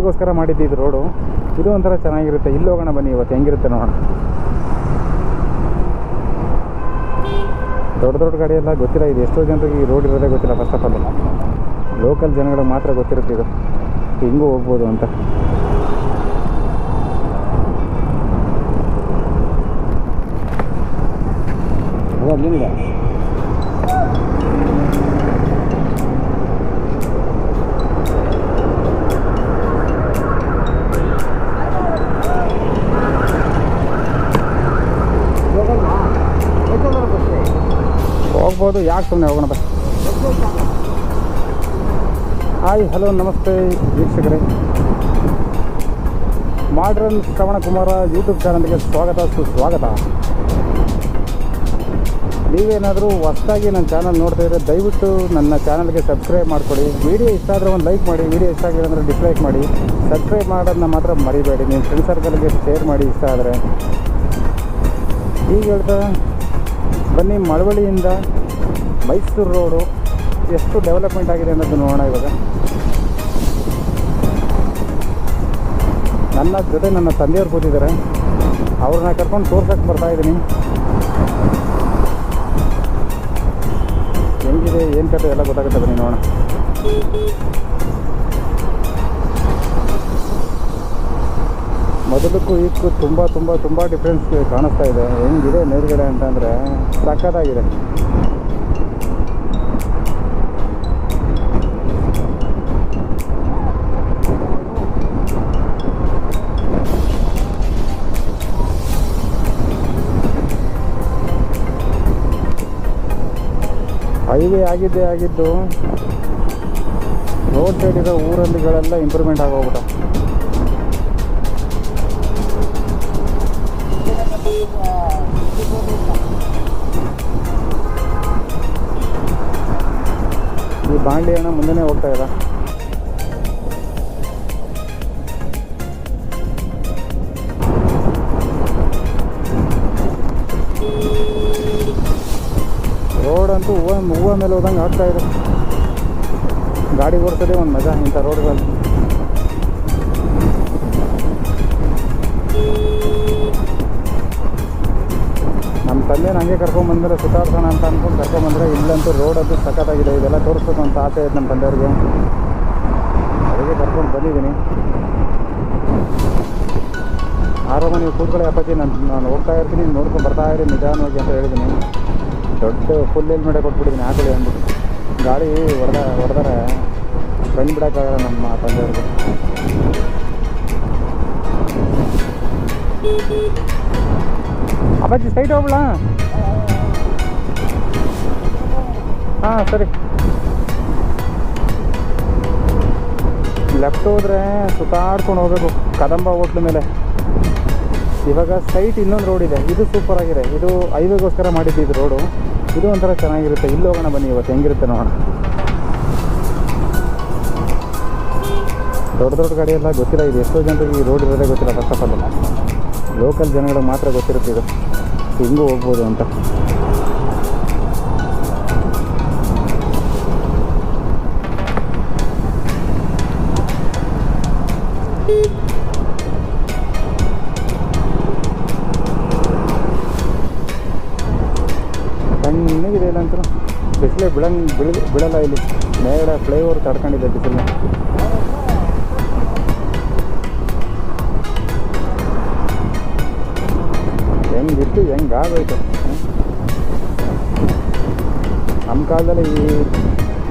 ಹೈವೇಗೋಸ್ಕರ ಮಾಡಿದ್ದು ಇದು ರೋಡು. ಇದು ಒಂಥರ ಚೆನ್ನಾಗಿರುತ್ತೆ. ಇಲ್ಲಿ ಹೋಗೋಣ ಬನ್ನಿ ಇವತ್ತು. ಹೆಂಗಿರುತ್ತೆ ನೋಡೋಣ. ದೊಡ್ಡ ದೊಡ್ಡ ಗಾಡಿ ಎಲ್ಲ ಗೊತ್ತಿಲ್ಲ. ಇದು ಎಷ್ಟೋ ಜನರಿಗೆ ಈ ರೋಡ್ ಇರೋದೇ ಗೊತ್ತಿಲ್ಲ ಫಸ್ಟ್ ಆಫ್ ಆಲ್ ಲೋಕಲ್ ಜನಗಳಿಗೆ ಮಾತ್ರ ಗೊತ್ತಿರುತ್ತೆ ಇದು. ಹಿಂಗೂ ಹೋಗ್ಬೋದು ಅಂತ. ಹೋಗ್ಬೋದು ಯಾಕೆ ಸುಮ್ಮನೆ ಹೋಗೋಣ ಹಾಯ್, ಹಲೋ, ನಮಸ್ತೆ ವೀಕ್ಷಕರೇ. ಮಾಡ್ರನ್ ಶ್ರವಣ ಕುಮಾರ ಯೂಟ್ಯೂಬ್ ಚಾನಲ್ಗೆ ಸ್ವಾಗತ, ಸುಸ್ವಾಗತ. ನೀವೇನಾದರೂ ಹೊಸದಾಗಿ ನನ್ನ ಚಾನಲ್ ನೋಡ್ತಾ ಇದ್ದರೆ ದಯವಿಟ್ಟು ನನ್ನ ಚಾನಲ್ಗೆ ಸಬ್ಸ್ಕ್ರೈಬ್ ಮಾಡಿಕೊಡಿ ವಿಡಿಯೋ ಇಷ್ಟ ಆದರೆ ಒಂದು ಲೈಕ್ ಮಾಡಿ, ವಿಡಿಯೋ ಇಷ್ಟ ಆಗಿಲ್ಲ ಅಂದರೆ ಡಿಸ್ಲೈಕ್ ಮಾಡಿ. ಸಬ್ಸ್ಕ್ರೈಬ್ ಮಾಡೋದನ್ನ ಮಾತ್ರ ಮರಿಬೇಡಿ. ನಿಮ್ಮ ಫ್ರೆಂಡ್ ಸರ್ಕಲ್ಗೆ ಶೇರ್ ಮಾಡಿ ಇಷ್ಟ ಆದರೆ. ಈಗ ಹೇಳ್ತಾ, ಬನ್ನಿ ಮಳವಳ್ಳಿಯಿಂದ ಮೈಸೂರು ರೋಡು ಎಷ್ಟು ಡೆವಲಪ್ಮೆಂಟ್ ಆಗಿದೆ ಅನ್ನೋದು ನೋಡೋಣ ಇವಾಗ. ನನ್ನ ಜೊತೆ ನನ್ನ ತಂದೆಯವ್ರು ಕೂತಿದ್ದಾರೆ. ಅವ್ರನ್ನ ಕರ್ಕೊಂಡು ತೋರ್ಸಕ್ಕೆ ಬರ್ತಾ ಇದ್ದೀನಿ. ಹೆಂಗಿದೆ, ಏನು ಕತೆ ಎಲ್ಲ ಗೊತ್ತಾಗುತ್ತೆ ಬನ್ನಿ ನೋಡೋಣ. ಮೊದಲಕ್ಕೂ ಇದಕ್ಕೂ ತುಂಬ ತುಂಬ ತುಂಬ ಡಿಫ್ರೆನ್ಸ್ ಕಾಣಿಸ್ತಾ ಇದೆ. ಹೆಂಗಿದೆ ಮೇಲ್ಗಡೆ ಅಂತಂದರೆ ಸಖತ್ತಾಗಿದೆ. ಹೈವೇ ಆಗಿದ್ದೇ ಆಗಿದ್ದು ರೋಡ್ ಸೈಡ್ ಇರೋ ಊರಲ್ಲಿಗಳೆಲ್ಲ ಇಂಪ್ರೂವ್ಮೆಂಟ್ ಆಗೋಗ್ಬಿಟ್ಟು ಈ ಬಾಂಡ್ಲಿ ಹಣ ಮುಂದೆನೇ ಹೋಗ್ತಾ ಇದೆ. ಅಂತೂ ಹೂವು ಹೂವ ಮೇಲೆ ಹೋದಂಗೆ ಆಗ್ತಾ ಇದೆ. ಗಾಡಿ ಓಡಿಸೋದೇ ಒಂದು ಮಜಾ ಇಂಥ ರೋಡ್ಗಳಲ್ಲಿ ನಮ್ಮ ತಂದೆ ಹಂಗೆ ಕರ್ಕೊಂಬಂದ್ರೆ ಸುತ್ತಾಡ್ಸೋಣ ಅಂತ ಅಂದ್ಕೊಂಡು ಕರ್ಕೊಂಬಂದ್ರೆ ಇಲ್ಲಂತೂ ರೋಡ್ ಅದು ಸಖತ್ತಾಗಿದೆ. ಇದೆಲ್ಲ ತೋರಿಸ್ಬೇಕು ಅಂತ ಆಸೆ ಇದೆ ನಮ್ಮ ತಂದೆಯವ್ರಿಗೆ. ಅದಕ್ಕೆ ಕರ್ಕೊಂಡು ಬಂದಿದ್ದೀನಿ. ಆರಾಮ ನೀವು ಕೂತ್ಕೊಳ್ಳಿ ಅಪ್ಪಾಜಿ. ನಾನು ನಾನು ಹೋಗ್ತಾ ಇರ್ತೀನಿ ನೋಡ್ಕೊಂಡು ಬರ್ತಾ ಇರಿ, ನಿಧಾನವಾಗಿ ಅಂತ ಹೇಳಿದ್ದೀನಿ. ದೊಡ್ಡ ಫುಲ್ ಹೆಲ್ಮೆಟೇ ಕೊಟ್ಬಿಟ್ಟಿದ್ದೀನಿ ಹಾಕಲಿ ಅಂದ್ಬಿಟ್ಟು. ಗಾಡಿ ಹೊಡೆದ, ಹೊಡೆದಾರೆ ಕಣ್ಣು ಬಿಡೋಕ್ಕಾಗಲ್ಲ ನಮ್ಮ ತಂದೆಯವ್ರಿಗೆ. ಅಪ್ಪಾಜಿ ಸೈಟ್ ಹೋಗ್ಬಿಡ ಹಾಂ, ಸರಿ. ಲೆಫ್ಟ್ ಹೋದ್ರೆ ಸುತ್ತಾಡ್ಕೊಂಡು ಹೋಗಬೇಕು, ಕದಂಬ ಹೋಟ್ಲ ಮೇಲೆ. ಇವಾಗ ಸೈಟ್ ಇನ್ನೊಂದು ರೋಡ್ ಇದೆ. ಇದು ಸೂಪರ್ ಆಗಿದೆ. ಇದು ಹೈವೇಗೋಸ್ಕರ ಮಾಡಿದ್ದು ಇದು ರೋಡು ಇದು ಒಂಥರ ಚೆನ್ನಾಗಿರುತ್ತೆ. ಇಲ್ಲಿ ಹೋಗೋಣ ಬನ್ನಿ ಇವತ್ತು. ಹೆಂಗಿರುತ್ತೆ ನೋಡೋಣ. ದೊಡ್ಡ ದೊಡ್ಡ ಗಾಡಿ ಎಲ್ಲ ಗೊತ್ತಿಲ್ಲ. ಇದು ಎಷ್ಟೋ ಜನರಿಗೆ ಈ ರೋಡ್ ಇರೋದೇ ಗೊತ್ತಿಲ್ಲ ಫಸ್ಟ್ ಆಫ್ ಆಲ್ ಲೋಕಲ್ ಜನಗಳಿಗೆ ಮಾತ್ರ ಗೊತ್ತಿರುತ್ತೆ ಇದು. ಹಿಂಗೂ ಹೋಗ್ಬೋದು ಅಂತ. ಬಿಡಂಗ್ ಬಿಳಿ ಬಿಡಲ್ಲ ಇಲ್ಲಿ. ಮೇಲೆ ಫ್ಲೈಓವರ್ ತಡ್ಕೊಂಡಿದೆ ಬಿಸಿಲನ್ನ ಹೆಂಗಿತ್ತು ಹೆಂಗಾಗೋಯ್ತು ನಮ್ಮ ಕಾಲದಲ್ಲಿ ಈ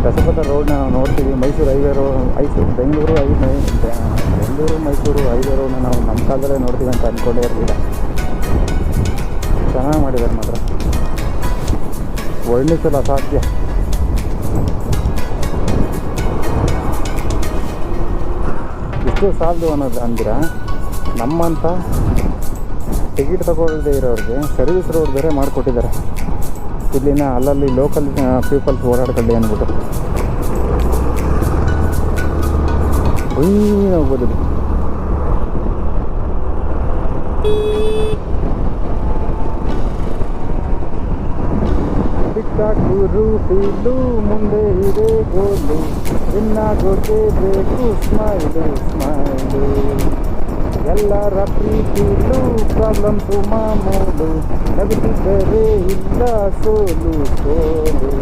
ದಸಪಥ ರೋಡ್ನ ನಾವು ನೋಡ್ತೀವಿ. ಮೈಸೂರು ಹೈವೇ ರೋ ಐಸು ಬೆಂಗಳೂರು ಐ ಬೆಂಗಳೂರು, ಮೈಸೂರು ಹೈವೇ ರೋಡ್ನ ನಾವು ನಮ್ಮ ಕಾಲದಲ್ಲೇ ನೋಡ್ತೀವಿ ಅಂತ ಅಂದ್ಕೊಂಡೇ ಇರಲಿಲ್ಲ. ಚೆನ್ನಾಗಿ ಮಾಡಿದ್ದಾರೆ ಮಾತ್ರ. ವರ್ಣಿಸಲು ಅಸಾಧ್ಯ. ಇಷ್ಟು ಸಾಲದು ಅನ್ನೋದು ಅಂದಿರ? ನಮ್ಮಂಥ ಟಿಕೆಟ್ ತಗೊಳ್ಳದೇ ಇರೋರಿಗೆ ಸರ್ವಿಸ್ ರೋಡ್ ಬೇರೆ ಮಾಡಿಕೊಟ್ಟಿದ್ದಾರೆ. ಇಲ್ಲಿನ ಅಲ್ಲಲ್ಲಿ ಲೋಕಲ್ ಪೀಪಲ್ಸ್ ಓಡಾಡ್ಕೊಳ್ಳಿ ಅಂದ್ಬಿಟ್ಟು. ಹೋಗ್ಬೋದು. ಇಲ್ಲಿ. ಬಿಟ್ಟ ಗುರು ಫೀಲು ಮುಂದೆ ಇದೆ ಗೋಲು ಇನ್ನಾಗೋದೇ ಬೇಕು ಸ್ಮೈಲು ಸ್ಮೈಲು ಎಲ್ಲರ ಪ್ರೀತಿಲೂ ಪ್ರಾಬ್ಲಮ್ಸು ಮಾಮೂಲು ನಗುತ್ತಿದ್ದರೆ ಇಲ್ಲ ಸೋಲು ಸೋಲು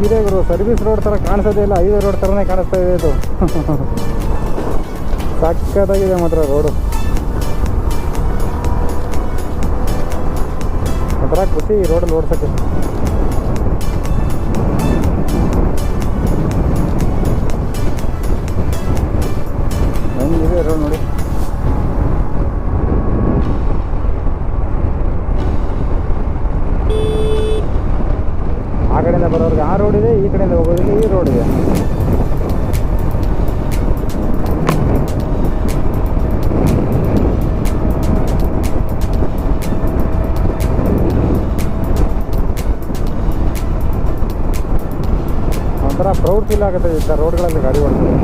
ಹೆಂಗಿದೆ ಗುರು ಸರ್ವಿಸ್ ರೋಡ್ ಥರ ಕಾಣಿಸೋದೇ ಇಲ್ಲ ಹೈವೇ ರೋಡ್ ಥರನೇ ಕಾಣಿಸ್ತಾ ಇದೆ ಇದು. ಸಕ್ಕತ್ತಾಗಿದೆ ಮಾತ್ರ ರೋಡು ಒಂಥರ ಖುಷಿ ಈ ರೋಡಲ್ಲಿ ಓಡ್ಸೋಕ್ಕೆ ಫೀಲ್ ಆಗುತ್ತೆ ಇಂಥ ರೋಡ್ಗಳಲ್ಲಿ ಗಾಡಿ ಓಡಿಸೋದು.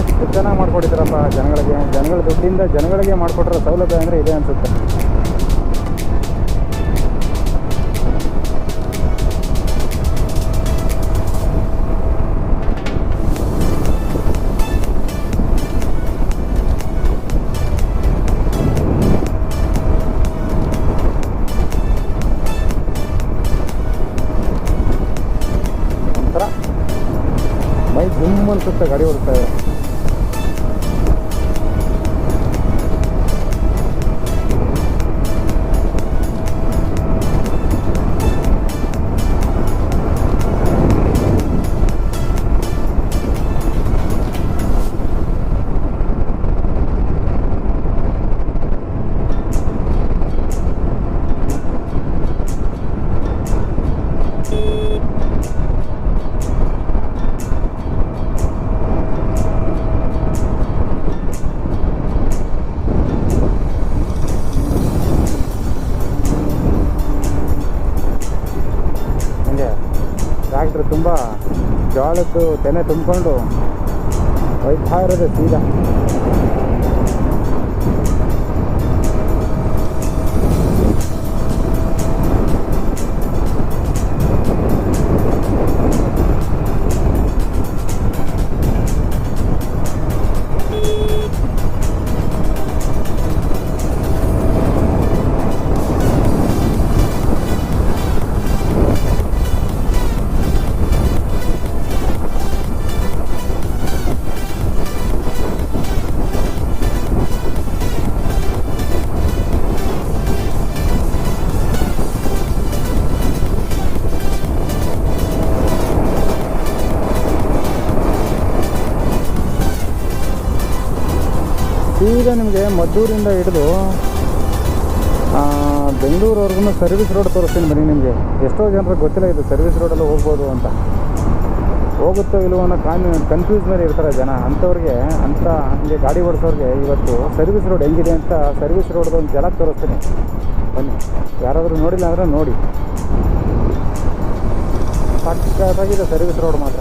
ಎಷ್ಟು ಚೆನ್ನಾಗಿ ಮಾಡ್ಕೊಟ್ಟಿದ್ದಾರಪ್ಪ ಜನಗಳಿಗೆ? ಜನಗಳ ದುಡ್ಡಿಂದ ಜನಗಳಿಗೆ ಮಾಡಿಕೊಟ್ಟಿರೋ ಸೌಲಭ್ಯ ಅಂದರೆ ಇದೆ ಅನಿಸುತ್ತೆ. ಮೈ ಜುಮ್ ಅನ್ಸುತ್ತೆ ಗಾಡಿ ಓಡಿಸ್ತಾ ಇದೆ ಟ್ರ್ಯಾಕ್ಟ್ರ್ ತುಂಬ ಜೋಳದ್ದು ತೆನೆ ತುಂಬಿಕೊಂಡು ಹೋಯ್ತಾ ಇರೋದು ಸೀದಾ. ನಿಮಗೆ ಮದ್ದೂರಿಂದ ಹಿಡಿದು ಬೆಂಗಳೂರವರೆಗೂ ಸರ್ವಿಸ್ ರೋಡ್ ತೋರಿಸ್ತೀನಿ ಬನ್ನಿ ನಿಮಗೆ. ಎಷ್ಟೋ ಜನರಿಗೆ ಗೊತ್ತಿಲ್ಲ ಇದು ಸರ್ವಿಸ್ ರೋಡಲ್ಲಿ ಹೋಗ್ಬೋದು ಅಂತ. ಹೋಗುತ್ತೋ ಇಲ್ಲವೋ ಅನ್ನೋ ಕಾನ್ ಕನ್ಫ್ಯೂಸ್ ಮೇಲೆ ಇರ್ತಾರೆ ಜನ. ಅಂಥವ್ರಿಗೆ, ಅಂಥ ಹಂಗೆ ಗಾಡಿ ಓಡಿಸೋರಿಗೆ ಇವತ್ತು ಸರ್ವಿಸ್ ರೋಡ್ ಹೆಂಗಿದೆ ಅಂತ ಸರ್ವಿಸ್ ರೋಡ್ದು ಒಂದು ಜಲ ತೋರಿಸ್ತೀನಿ. ಬನ್ನಿ. ಯಾರಾದರೂ ನೋಡಿಲ್ಲ ಅಂದರೆ ನೋಡಿ. ಸಕ್ಕತ್ತಾಗಿದೆ ಸರ್ವಿಸ್ ರೋಡ್ ಮಾತ್ರ.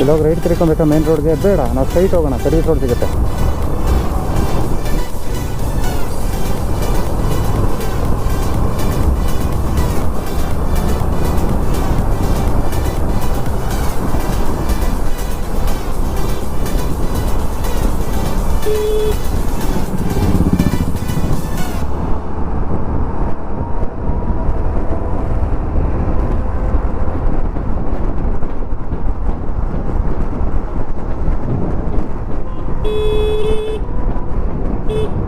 ಇಲ್ಲೋಗಿ ರೈಟ್ ತಿರ್ಕೊಬೇಕಾ ಮೇನ್ ರೋಡ್ಗೆ ಬೇಡ. ನಾವು ಸ್ಟ್ರೈಟ್ ಹೋಗೋಣ ಸರ್ವಿಸ್ ರೋಡ್ ಸಿಗುತ್ತೆ. you.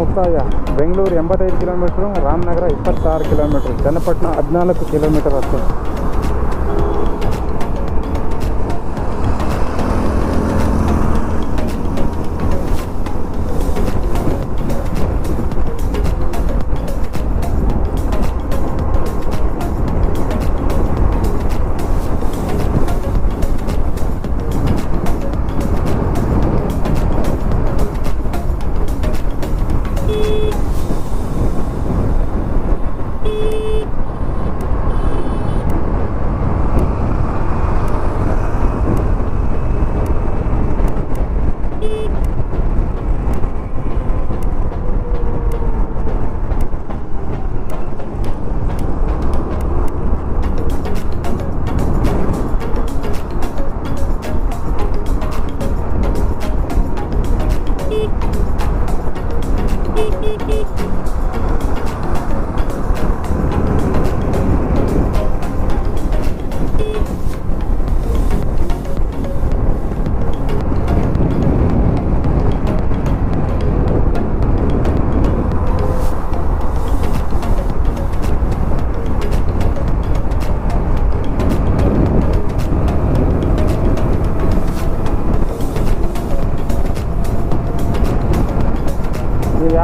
ಮುಕ್ತಾಯ. ಬೆಂಗಳೂರು ಎಂಬತ್ತೈದು ಕಿಲೋಮೀಟ್ರು ರಾಮನಗರ ಇಪ್ಪತ್ತಾರು ಕಿಲೋಮೀಟ್ರ್ ಚನ್ನಪಟ್ಟಣ ಹದಿನಾಲ್ಕು ಕಿಲೋಮೀಟರ್ ಅಷ್ಟೇ.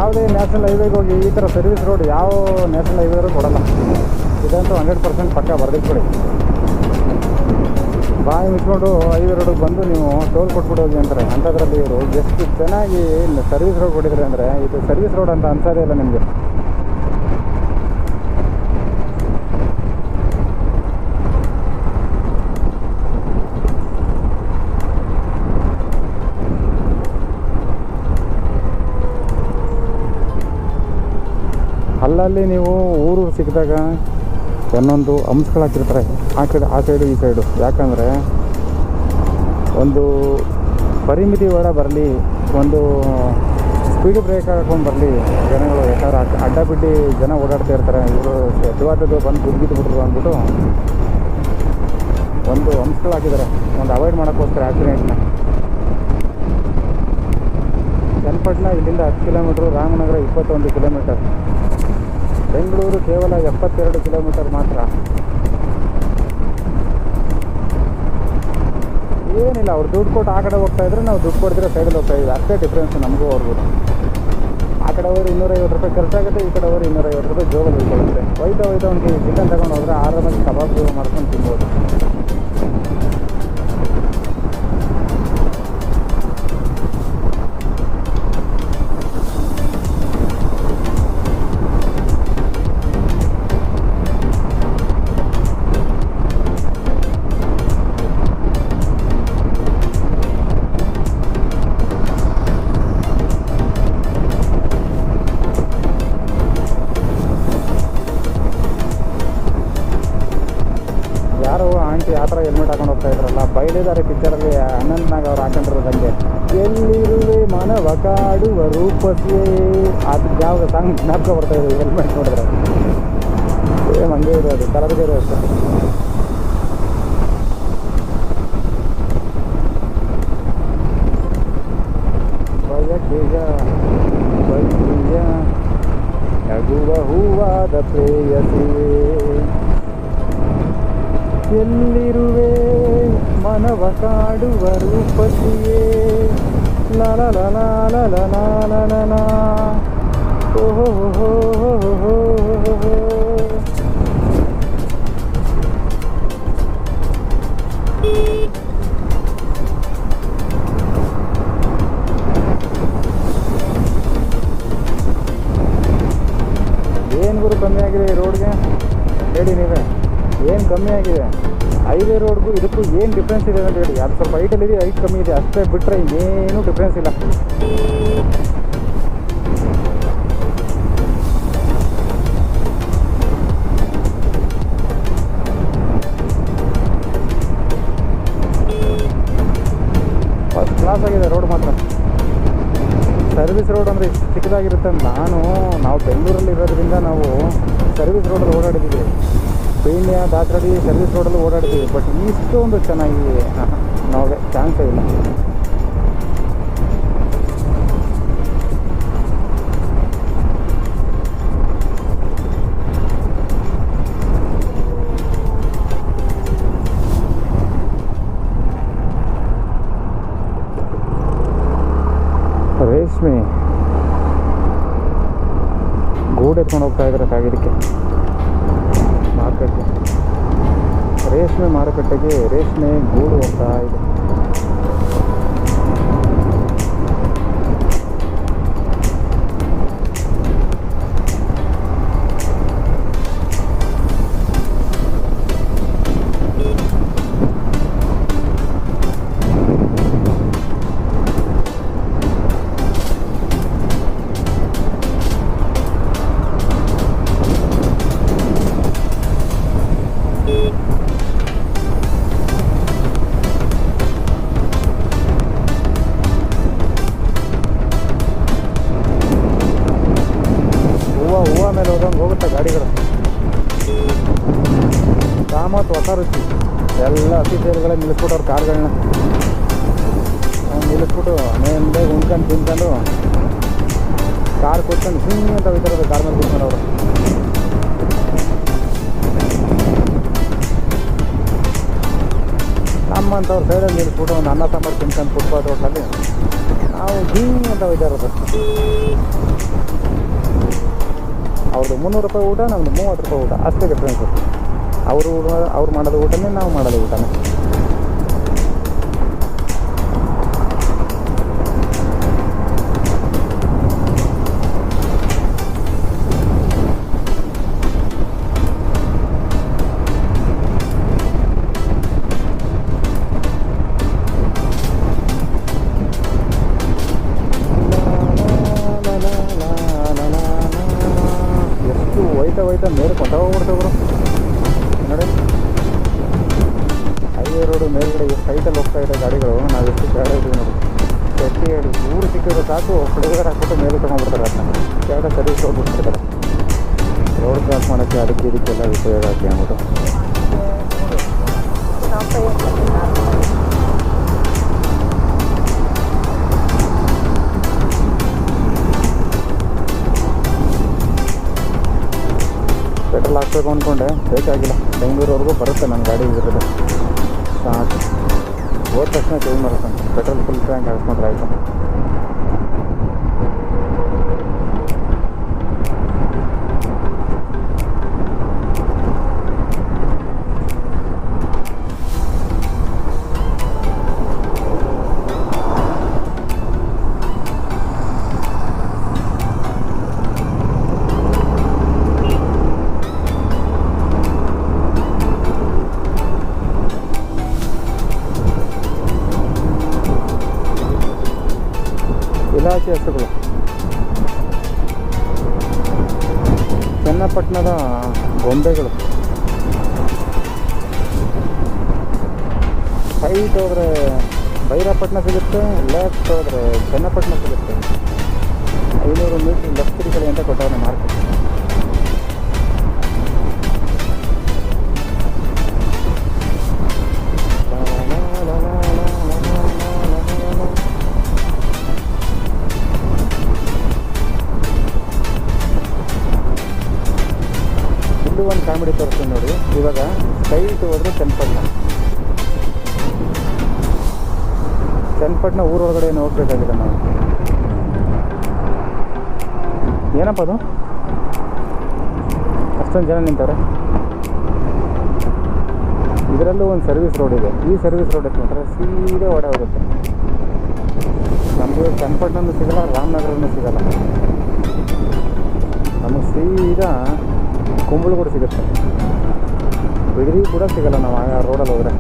ಯಾವುದೇ ನ್ಯಾಷನಲ್ ಹೈವೇಗೆ ಹೋಗಿ ಈ ಥರ ಸರ್ವಿಸ್ ರೋಡ್ ಯಾವ ನ್ಯಾಷನಲ್ ಹೈವೇರು ಕೊಡಲ್ಲ. ಇದಂತೂ ಹಂಡ್ರೆಡ್ ಪರ್ಸೆಂಟ್ ಪಕ್ಕ ಬರ್ದಿಟ್ಬಿಡಿ ಬಾಯಿ ಮುಚ್ಕೊಂಡು ಹೈವೇ ರೋಡಿಗೆ ಬಂದು ನೀವು ಟೋಲ್ ಕೊಟ್ಬಿಟ್ಟು ಹೋಗಿ ಅಂತಾರೆ. ಅಂಥದ್ರಲ್ಲಿ ಇವರು ಎಷ್ಟು ಚೆನ್ನಾಗಿ ಸರ್ವಿಸ್ ರೋಡ್ ಕೊಟ್ಟಿದ್ದಾರೆ ಅಂದರೆ ಇದು ಸರ್ವಿಸ್ ರೋಡ್ ಅಂತ ಅನ್ಸೋದೇ ಇಲ್ಲ ನಿಮಗೆ. ಅಲ್ಲಲ್ಲಿ ನೀವು ಊರು ಸಿಕ್ಕಿದಾಗ ಒಂದೊಂದು ಅಂಶಗಳು ಹಾಕಿರ್ತಾರೆ. ಆ ಕಡೆ, ಆ ಸೈಡು, ಈ ಸೈಡು. ಯಾಕಂದರೆ ಒಂದು ಪರಿಮಿತಿ ಒಳ ಬರಲಿ, ಒಂದು ಸ್ಪೀಡ್ ಬ್ರೇಕ್ ಹಾಕೊಂಡು ಬರಲಿ, ಜನಗಳು ಯಾಕಂದ್ರೆ ಅಡ್ಡ ಬಿಡ್ಡಿ ಜನ ಓಡಾಡ್ತಾ ಇರ್ತಾರೆ. ಇವರು ಎದುವಾದದ್ದು ಬಂದು ಗುರುಗಿದ್ದು ಬಿಟ್ರು ಅಂದ್ಬಿಟ್ಟು ಒಂದು ಅಂಶಗಳು ಹಾಕಿದ್ದಾರೆ. ಒಂದು ಅವಾಯ್ಡ್ ಮಾಡೋಕ್ಕೋಸ್ಕರ ಆ್ಯಕ್ಸಿಡೆಂಟ್ನ ಚನ್ನಪಟ್ಟಣ ಇಲ್ಲಿಂದ ಹತ್ತು ಕಿಲೋಮೀಟ್ರು, ರಾಮನಗರ ಇಪ್ಪತ್ತೊಂದು ಕಿಲೋಮೀಟರ್. ಬೆಂಗಳೂರು ಕೇವಲ ಎಪ್ಪತ್ತೆರಡು ಕಿಲೋಮೀಟರ್ ಮಾತ್ರ. ಏನಿಲ್ಲ, ಅವ್ರು ದುಡ್ಡು ಕೊಟ್ಟು ಆ ಕಡೆ ಹೋಗ್ತಾ ಇದ್ರೆ ನಾವು ದುಡ್ಡು ಕೊಡ್ತಿರೋ ಸೈಡಲ್ಲಿ ಹೋಗ್ತಾ ಇದ್ದೀವಿ. ಅಷ್ಟೇ ಡಿಫ್ರೆನ್ಸ್ ನಮಗೂ ಅವ್ರಿಗೂ. ಆ ಕಡೆ ಅವರು ಇನ್ನೂರೈವತ್ತು ರೂಪಾಯಿ ಖರ್ಚಾಗುತ್ತೆ ಈ ಕಡೆ ಅವರು ಇನ್ನೂರೈವತ್ತು ರೂಪಾಯಿ ಜೋಬಲ್ಲಿ ಉಳ್ಕೊಳ್ಳುತ್ತೆ ಹೋಯ್ತಾ ಹೋಯ್ತಾ ಒಂದು ಚಿಕನ್ ತಗೊಂಡು ಹೋದ್ರೆ ಆರಾಮಾಗಿ ಕಬಾಬ್ ಮಾಡ್ಕೊಂಡು ತಿನ್ಬೋದು. ಹೆಲ್ಮೆಟ್ ಹಾಕೊಂಡು ಹೋಗ್ತಾ ಇದ್ರಲ್ಲ ಬಯಲಿದ್ದಾರೆ ಪಿಕ್ಚರಲ್ಲಿ ಅನಂತ್ನಾಗ್ ಅವ್ರು ಹಾಕೊಂಡಿರೋದಂಗೆ. ಎಲ್ಲಿರುವೆ ಮಾನವ ಕಾಡುವ ರೂಪಸೇ ಅದು ಯಾವ ಸಾಂಗ್ ಜ್ಞಾಪಕ ಬರ್ತಾ ಇದೆ ಹೆಲ್ಮೆಟ್ ನೋಡಿದ್ರೆ? ಸೇಮ್ ಹಂಗೆ ಇರೋದು ಕಲರ್ಗೆ ಇರೋದು ಬಯಕೆಯ ಬಯಕೆಯ ಹೂವಾದ ಪ್ರೇಯಸಿಯೇ? ಎಲ್ಲಿರುವೆ? ಮನವ ಕಾಡುವ ರೂಪತಿಯೇ. ಲಲ ಲಲ ಲಲ ಲಲ ಲಲ ಓಹೋ ಹೋ ಹೋ ಹೋ ಹೋ ಹೇಳಿ ಅದು ಸ್ವಲ್ಪ ಹೈಟಲ್ಲಿದೆ ಹೈಟ್ ಕಮ್ಮಿ ಇದೆ, ಅಷ್ಟೇ ಬಿಟ್ಟರೆ ಏನೂ ಡಿಫ್ರೆನ್ಸ್ ಇಲ್ಲ. ಫಸ್ಟ್ ಕ್ಲಾಸ್ ಆಗಿದೆ ರೋಡ್ ಮಾತ್ರ. ಸರ್ವಿಸ್ ರೋಡ್ ಅಂದರೆ ಇಷ್ಟು ಚಿಕ್ಕದಾಗಿರುತ್ತೆ ನಾನು, ನಾವು ಬೆಂಗಳೂರಲ್ಲಿ ಇರೋದ್ರಿಂದ ನಾವು ಸರ್ವಿಸ್ ರೋಡಲ್ಲಿ ಓಡಾಡಿದ್ದೀವಿ. ಪೀಣ್ಯ ದಾಸರಡಿ ಸರ್ವಿಸ್ ರೋಡಲ್ಲಿ ಓಡಾಡ್ತೀವಿ ಬಟ್ ಇಷ್ಟೊಂದು ಚೆನ್ನಾಗಿ ನಾವೇ ಚಾನ್ಸೇ ಇಲ್ಲ. ರೇಷ್ಮೆ ಮಾರುಕಟ್ಟೆಗೆ ರೇಷ್ಮೆ ಗೂಡು ಅಂತ ಇದೆ. ಹೋದಂಗೆ ಹೋಗುತ್ತೆ ಗಾಡಿಗಳು. ಕಾಮತ್ ಹೊಸ ರುಚಿ. ಎಲ್ಲ ಹಸಿ ಸೇರುಗಳೇ ನಿಲ್ಲಿಸ್ಬಿಟ್ಟವ್ರು ಕಾರ್ಗಳನ್ನ. ನಿಲ್ಲಿಸ್ಬಿಟ್ಟು ಮೇಲೆ ಉಣ್ಕೊಂಡು ತಿನ್ಕೊಂಡು ಕಾರ್ ಕೂತ್ಕೊಂಡು ಹಿಂಗೆ ಅಂತ ಹೋಗ್ತಾರೆ ಕಾರ್ ಮೇಲೆ ಕೂತ್ಕೊಂಡು ಅವರು. ನಮ್ಮಂಥವ್ರು ಸೈಡಲ್ಲಿ ನಿಲ್ಲಿಸ್ಬಿಟ್ಟು ಒಂದು ಅನ್ನ ಸಾಂಬಾರು ತಿನ್ಕೊಂಡು ಫುಟ್ಪಾತ್ ರೋಡ್ನಲ್ಲಿ ನಾವು ಹಿಂಗೆ ಅಂತ ಹೋಗ್ತಾರದು ಅವ್ರದ್ದು ಮುನ್ನೂರು ರೂಪಾಯಿ ಊಟ ನಮ್ಮದು ಮೂವತ್ತು ರೂಪಾಯಿ ಊಟ, ಅಷ್ಟೇ ಡಿಫ್ರೆನ್ಸ್ ಅವರು ಅವ್ರು ಮಾಡೋದು ಊಟನೇ ನಾವು ಮಾಡೋದು ಊಟನೇ. ಇದಕ್ಕೆಲ್ಲ ಉಪಯೋಗ ಆಗ್ತಿ ಅಂದ್ಬಿಟ್ಟು. ಪೆಟ್ರೋಲ್ ಹಾಕ್ಬೇಕು ಅಂದ್ಕೊಂಡೆ ಬೇಕಾಗಿಲ್ಲ. ಬೆಂಗಳೂರವರೆಗೂ ಬರುತ್ತೆ ನನ್ನ ಗಾಡಿ ಇರೋದು ಸಾಕು. ಹೋದ ತಕ್ಷಣ ಚೇಂಜ್ ಮಾಡ್ತಾನೆ ಪೆಟ್ರೋಲ್ ಫುಲ್ ಟ್ಯಾಂಕ್ ಹಾಕ್ಸ್ಕೊಂಡ್ರೆ ಆಯಿತು. ಲೆಫ್ಟ್ ಹೋದರೆ ಚನ್ನಪಟ್ಟಣ ಸಿಗುತ್ತೆ. ಐನೂರು ಮೀಟ್ರ್ ಲೆಫ್ಟ್ ತಿರುಗಲಿ ಅಂತ ಕೊಟ್ಟವ್ರೆ ಮಾರ್ಕೆಟ್ ಒಂದು ಕಾಮಿಡಿ ತೋರಿಸ್ತೀನಿ ನೋಡಿ. ಇವಾಗ ಸ್ಟ್ರೈಟ್ ಹೋದ್ರೆ ಚನ್ನಪಟ್ಟಣ. ಚನ್ನಪಟ್ಟಣ ಊರೊಳಗಡೆ ಏನು ಹೋಗ್ಬೇಕಾಗಿದೆ ನಾವು? ಏನಪ್ಪ ಅದು? ಅಷ್ಟೊಂದು ಜನ ನಿಂತಾರೆ ಇದರಲ್ಲೂ ಒಂದು ಸರ್ವಿಸ್ ರೋಡ್ ಇದೆ. ಈ ಸರ್ವಿಸ್ ರೋಡ್ ಎತ್ಕೊಂಡ್ರೆ ಸೀದಾ ಓಡ ಹೋಗುತ್ತೆ. ನಮಗೆ ಚನ್ನಪಟ್ಟಣನೂ ಸಿಗಲ್ಲ, ರಾಮನಗರನೂ ಸಿಗಲ್ಲ. ನಮಗೆ ಸೀದಾ ಕುಂಬಳಗೂಡು ಸಿಗುತ್ತೆ. ಬಿಡಿ ಕೂಡ ಸಿಗಲ್ಲ ನಾವು ಆ ರೋಡಲ್ಲಿ ಹೋದರೆ.